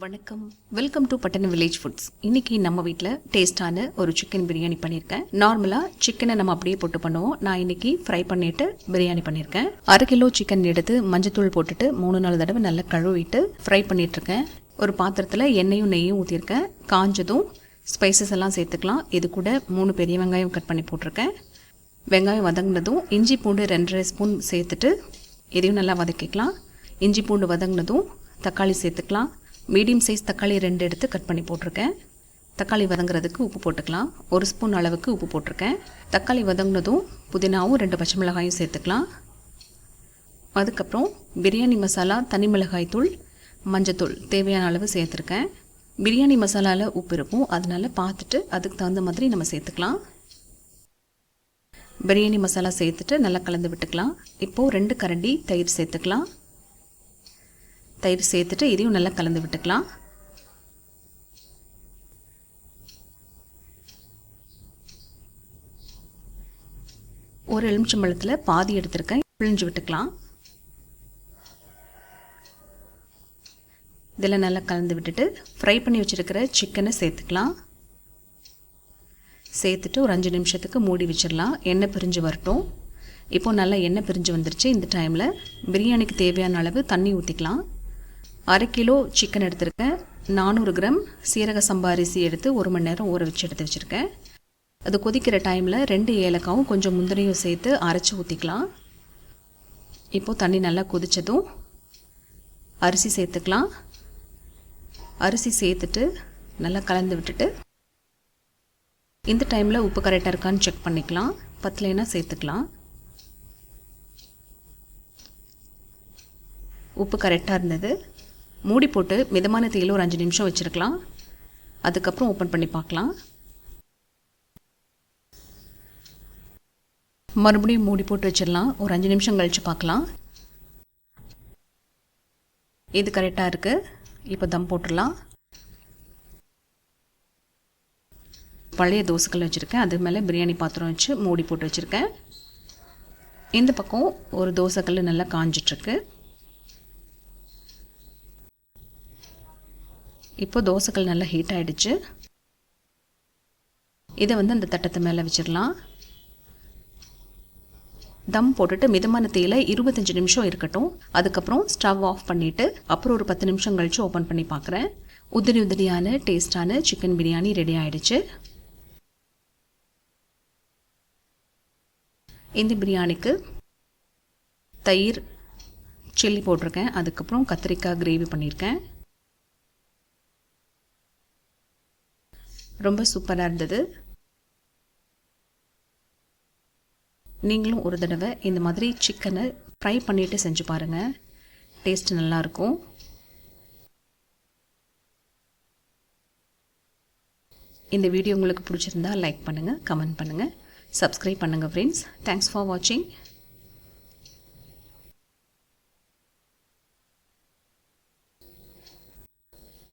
வணக்கம். Welcome to Button Village Foods இன்னைக்கு நம்ம வீட்டில் டேஸ்டான ஒரு சிக்கன் பிரியாணி பண்ணியிருக்கேன் நார்மலாக சிக்கனை நம்ம அப்படியே போட்டு பண்ணுவோம். நான் இன்னைக்கு ஃப்ரை பண்ணிட்டு பிரியாணி பண்ணியிருக்கேன் அரை கிலோ சிக்கன் எடுத்து மஞ்சத்தூள் போட்டுட்டு மூணு நாலு தடவை நல்லா கழுவிட்டு ஃப்ரை பண்ணிட்டு இருக்கேன் ஒரு பாத்திரத்தில் எண்ணெயும் நெய்யும் ஊற்றிருக்கேன் காஞ்சதும் ஸ்பைசஸ் எல்லாம் சேர்த்துக்கலாம். இது கூட மூணு பெரிய வெங்காயம் கட் பண்ணி போட்டிருக்கேன். வெங்காயம் வதங்கினதும் இஞ்சி பூண்டு ரெண்டரை ஸ்பூன் சேர்த்துட்டு இதையும் நல்லா வதக்கிக்கலாம். இஞ்சி பூண்டு வதங்கினதும் தக்காளி சேர்த்துக்கலாம். மீடியம் சைஸ் தக்காளி ரெண்டு எடுத்து கட் பண்ணி போட்டிருக்கேன். தக்காளி வதங்குறதுக்கு உப்பு போட்டுக்கலாம். ஒரு ஸ்பூன் அளவுக்கு உப்பு போட்டிருக்கேன். தக்காளி வதங்கினதும் புதினாவும் ரெண்டு பச்சை மிளகாயும் சேர்த்துக்கலாம். அதுக்கப்புறம் பிரியாணி மசாலா தனி மிளகாய் தூள் மஞ்சத்தூள் தேவையான அளவு சேர்த்துருக்கேன். பிரியாணி மசாலாவில் உப்பு இருக்கும். அதனால் பார்த்துட்டு அதுக்கு தகுந்த மாதிரி நம்ம சேர்த்துக்கலாம். பிரியாணி மசாலா சேர்த்துட்டு நல்லா கலந்து விட்டுக்கலாம். இப்போது ரெண்டு கரண்டி தயிர் சேர்த்துக்கலாம். தயிர் சேர்த்துட்டு இதையும் நல்லா கலந்து விட்டுக்கலாம். ஒரு எலுமிச்சம்பழத்தில் பாதி எடுத்திருக்கேன். பிழிஞ்சு விட்டுக்கலாம். இதில் நல்லா கலந்து விட்டுட்டு ஃப்ரை பண்ணி வச்சுருக்கிற சிக்கனை சேர்த்துக்கலாம். சேர்த்துட்டு ஒரு அஞ்சு நிமிஷத்துக்கு மூடி வச்சிடலாம். எண்ணெய் பிரிஞ்சு வரட்டும். இப்போது நல்லா எண்ணெய் பிரிஞ்சு வந்துருச்சு. இந்த டைமில் பிரியாணிக்கு தேவையான அளவு தண்ணி ஊற்றிக்கலாம் அரை கிலோ சிக்கன் எடுத்திருக்கேன். நானூறு கிராம் சீரக சம்பா அரிசி எடுத்து ஒரு மணி நேரம் ஊற வச்சு எடுத்து வச்சுருக்கேன். அது கொதிக்கிற டைமில் ரெண்டு ஏலக்காவும் கொஞ்சம் முந்திரியும் சேர்த்து அரைச்சி ஊற்றிக்கலாம் இப்போது தண்ணி நல்லா கொதித்ததும் அரிசி சேர்த்துக்கலாம். அரிசி சேர்த்துட்டு நல்லா கலந்து விட்டுட்டு இந்த டைமில் உப்பு கரெக்டாக இருக்கான்னு செக் பண்ணிக்கலாம். பத்தலைன்னா சேர்த்துக்கலாம். உப்பு கரெக்டாக இருந்தது. மூடி போட்டு மிதமான தீயில் ஒரு அஞ்சு நிமிஷம் வச்சுருக்கலாம். அதுக்கப்புறம் ஓப்பன் பண்ணி பார்க்கலாம். மறுபடியும் மூடி போட்டு வச்சிடலாம். ஒரு அஞ்சு நிமிஷம் கழித்து பார்க்கலாம். இது கரெக்டாக இருக்குது இப்போ தம் போட்டுடலாம். பழைய தோசைக்கல் வச்சுருக்கேன். அது மேலே பிரியாணி பாத்திரம் வச்சு மூடி போட்டு வச்சுருக்கேன். இந்த பக்கம் ஒரு தோசைக்கல் நல்லா காஞ்சிட்ருக்கு இப்போ தோசைகள் நல்லா ஹீட் ஆகிடுச்சு இதை வந்து அந்த தட்டத்தை மேலே வச்சிடலாம். தம் போட்டுட்டு மிதமான தேயில இருபத்தஞ்சி நிமிஷம் இருக்கட்டும். அதுக்கப்புறம் ஸ்டவ் ஆஃப் பண்ணிவிட்டு அப்புறம் ஒரு பத்து நிமிஷம் கழித்து ஓப்பன் பண்ணி பார்க்குறேன் உதிரி உதிரியான டேஸ்டான சிக்கன் பிரியாணி ரெடி ஆகிடுச்சு இந்த பிரியாணிக்கு தயிர் சில்லி போட்டிருக்கேன். அதுக்கப்புறம் கத்திரிக்காய் கிரேவி பண்ணியிருக்கேன். ரொம்ப சூப்பராக இருந்தது. நீங்களும் ஒரு தடவை இந்த மாதிரி சிக்கனை ஃப்ரை பண்ணிவிட்டு செஞ்சு பாருங்கள் டேஸ்ட் நல்லாயிருக்கும் இந்த வீடியோ உங்களுக்கு பிடிச்சிருந்தா லைக் பண்ணுங்கள் கமெண்ட் பண்ணுங்கள் சப்ஸ்கிரைப் பண்ணுங்கள் ஃப்ரெண்ட்ஸ் தேங்க்ஸ் ஃபார் வாட்சிங்